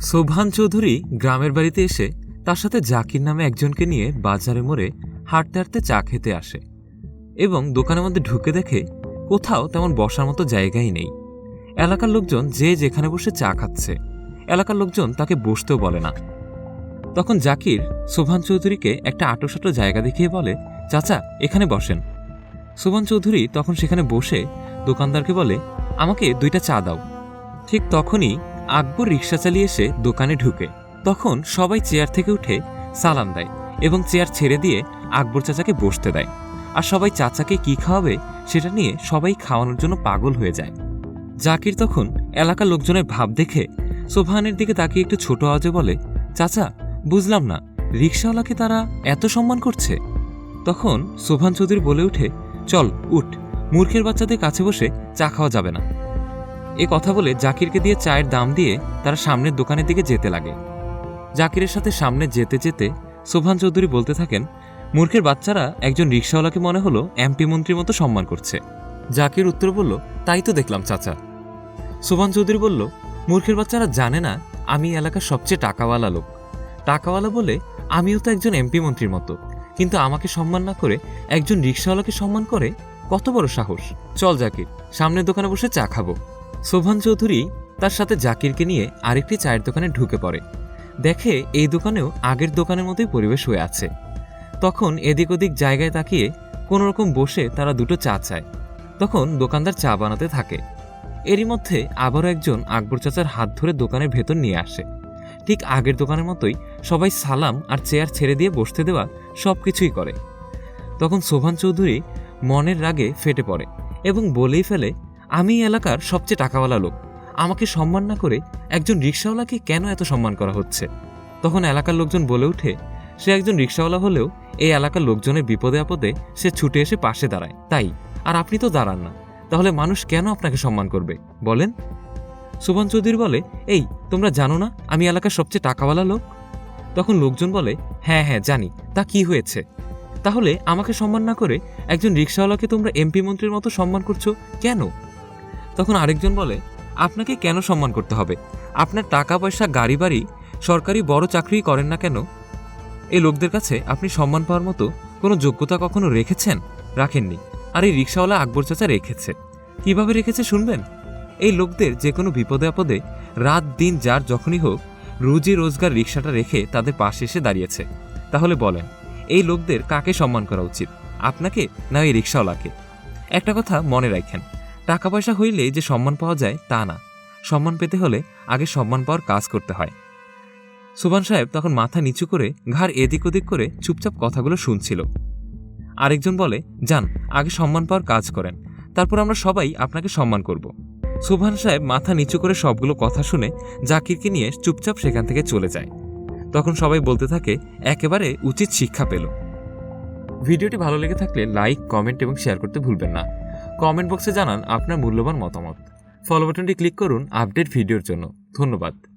সোভান চৌধুরী গ্রামের বাড়িতে এসে তার সাথে জাকির নামে একজনকে নিয়ে বাজারে মোড়ে হাঁটতে হাঁটতে চা খেতে আসে এবং দোকানের মধ্যে ঢুকে দেখে কোথাও তেমন বসার মতো জায়গাই নেই। এলাকার লোকজন যে যেখানে বসে চা খাচ্ছে, এলাকার লোকজন তাকে বসতেও বলে না। তখন জাকির সোভান চৌধুরীকে একটা আটোসাটো জায়গা দেখিয়ে বলে, চাচা, এখানে বসেন। সোভান চৌধুরী তখন সেখানে বসে দোকানদারকে বলে, আমাকে দুইটা চা দাও। ঠিক তখনই আকবর রিক্সা চালিয়ে এসে দোকানে ঢুকে। তখন সবাই চেয়ার থেকে উঠে সালাম দেয় এবং চেয়ার ছেড়ে দিয়ে আকবর চাচাকে বসতে দেয়। আর সবাই চাচাকে কি খাওয়াবে সেটা নিয়ে সবাই খাওয়ানোর জন্য পাগল হয়ে যায়। জাকির তখন এলাকার লোকজনের ভাব দেখে সোভানের দিকে তাকিয়ে একটু ছোট আওয়াজে বলে, চাচা, বুঝলাম না রিক্সাওয়ালাকে তারা এত সম্মান করছে? তখন সোভান চৌধুরী বলে উঠে, চল, উঠ, মূর্খের বাচ্চাদের কাছে বসে চা খাওয়া যাবে না। এ কথা বলে জাকিরকে দিয়ে চায়ের দাম দিয়ে তারা সামনের দোকানের দিকে যেতে লাগে। জাকিরের সাথে সামনে যেতে যেতে সোভান চৌধুরী বলতে থাকেন, মূর্খের বাচ্চারা একজন রিক্সাওয়ালাকে মনে হলো এমপি মন্ত্রীর মতো সম্মান করছে। জাকির উত্তর বলল, তাই তো দেখলাম চাচা। সোভান চৌধুরী বলল, মূর্খের বাচ্চারা জানে না আমি এলাকার সবচেয়ে টাকাওয়ালা লোক। টাকাওয়ালা বলে আমিও তো একজন এমপি মন্ত্রীর মতো। কিন্তু আমাকে সম্মান না করে একজন রিক্সাওয়ালাকে সম্মান করে কত বড় সাহস। চল জাকির, সামনের দোকানে বসে চা খাব। শোভান চৌধুরী তার সাথে জাকিরকে নিয়ে আরেকটি চায়ের দোকানে ঢুকে পড়ে। দেখে এই দোকানেও আগের দোকানের মতোই পরিবেশ হয়ে আছে। তখন এদিক ওদিক জায়গায় তাকিয়ে কোনো রকম বসে তারা দুটো চা চায়। তখন দোকানদার চা বানাতে থাকে। এরই মধ্যে আবারও একজন আকবর চাচার হাত ধরে দোকানের ভেতর নিয়ে আসে। ঠিক আগের দোকানের মতোই সবাই সালাম আর চেয়ার ছেড়ে দিয়ে বসতে দেওয়া সব কিছুই করে। তখন শোভান চৌধুরী মনের রাগে ফেটে পড়ে এবং বলেই ফেলে আমি এলাকার সবচেয়ে টাকাওয়ালা লোক। আমাকে সম্মান না করে একজন রিক্সাওয়ালাকে কেন এত সম্মান করা হচ্ছে? তখন এলাকার লোকজন বলে ওঠে, সে একজন রিক্সাওয়ালা হলেও এই এলাকার লোকজনের বিপদে আপদে সে ছুটে এসে পাশে দাঁড়ায়। তাই, আর আপনি তো দাঁড়ান না, তাহলে মানুষ কেন আপনাকে সম্মান করবে? বলেন। সুভান চৌধুরী বলে, এই, তোমরা জানো না আমি এলাকার সবচেয়ে টাকাওয়ালা লোক? তখন লোকজন বলে হ্যাঁ হ্যাঁ জানি, তা কি হয়েছে? তাহলে আমাকে সম্মান না করে একজন রিক্সাওয়ালাকে তোমরা এমপি মন্ত্রীর মতো সম্মান করছ কেন? তখন আরেকজন বলে, আপনাকে কেন সম্মান করতে হবে? আপনার টাকা পয়সা গাড়ি বাড়ি সরকারি বড় চাকরি করেন না কেন? এই লোকদের কাছে আপনি সম্মান পাওয়ার মতো কোনো যোগ্যতা কখনো রেখেছেন? রাখেননি। আর এই রিক্সাওয়ালা আকবর চাচা রেখেছে। কীভাবে রেখেছে শুনবেন? এই লোকদের যে কোনো বিপদে আপদে রাত, দিন, যার যখনই হোক, রুজি রোজগার রিক্সাটা রেখে তাদের পাশে এসে দাঁড়িয়েছে। তাহলে বলেন, এই লোকদের কাকে সম্মান করা উচিত? আপনাকে না এই রিক্সাওয়ালাকে? একটা কথা মনে রাখেন। টাকা পয়সা হইলে যে সম্মান পাওয়া যায়, তা না। সম্মান পেতে হলে আগে সম্মান পাওয়ার কাজ করতে হয়। সুবান সাহেব তখন মাথা নিচু করে ঘাড় এদিক ওদিক করে চুপচাপ কথাগুলো শুনছিল। আরেকজন বলে, যান, আগে সম্মান পাওয়ার কাজ করেন। তারপর আমরা সবাই আপনাকে সম্মান করব। সুভান সাহেব মাথা নিচু করে সবগুলো কথা শুনে জাকিরকে নিয়ে চুপচাপ সেখান থেকে চলে যায়। তখন সবাই বলতে থাকে, একেবারে উচিত শিক্ষা পেল। ভিডিওটি ভালো লেগে থাকলে লাইক, কমেন্ট এবং শেয়ার করতে ভুলবেন না। কমেন্ট বক্সে জানান আপনার মূল্যবান মতামত। ফলো বাটনটি ক্লিক করুন আপডেট ভিডিওর জন্য। ধন্যবাদ।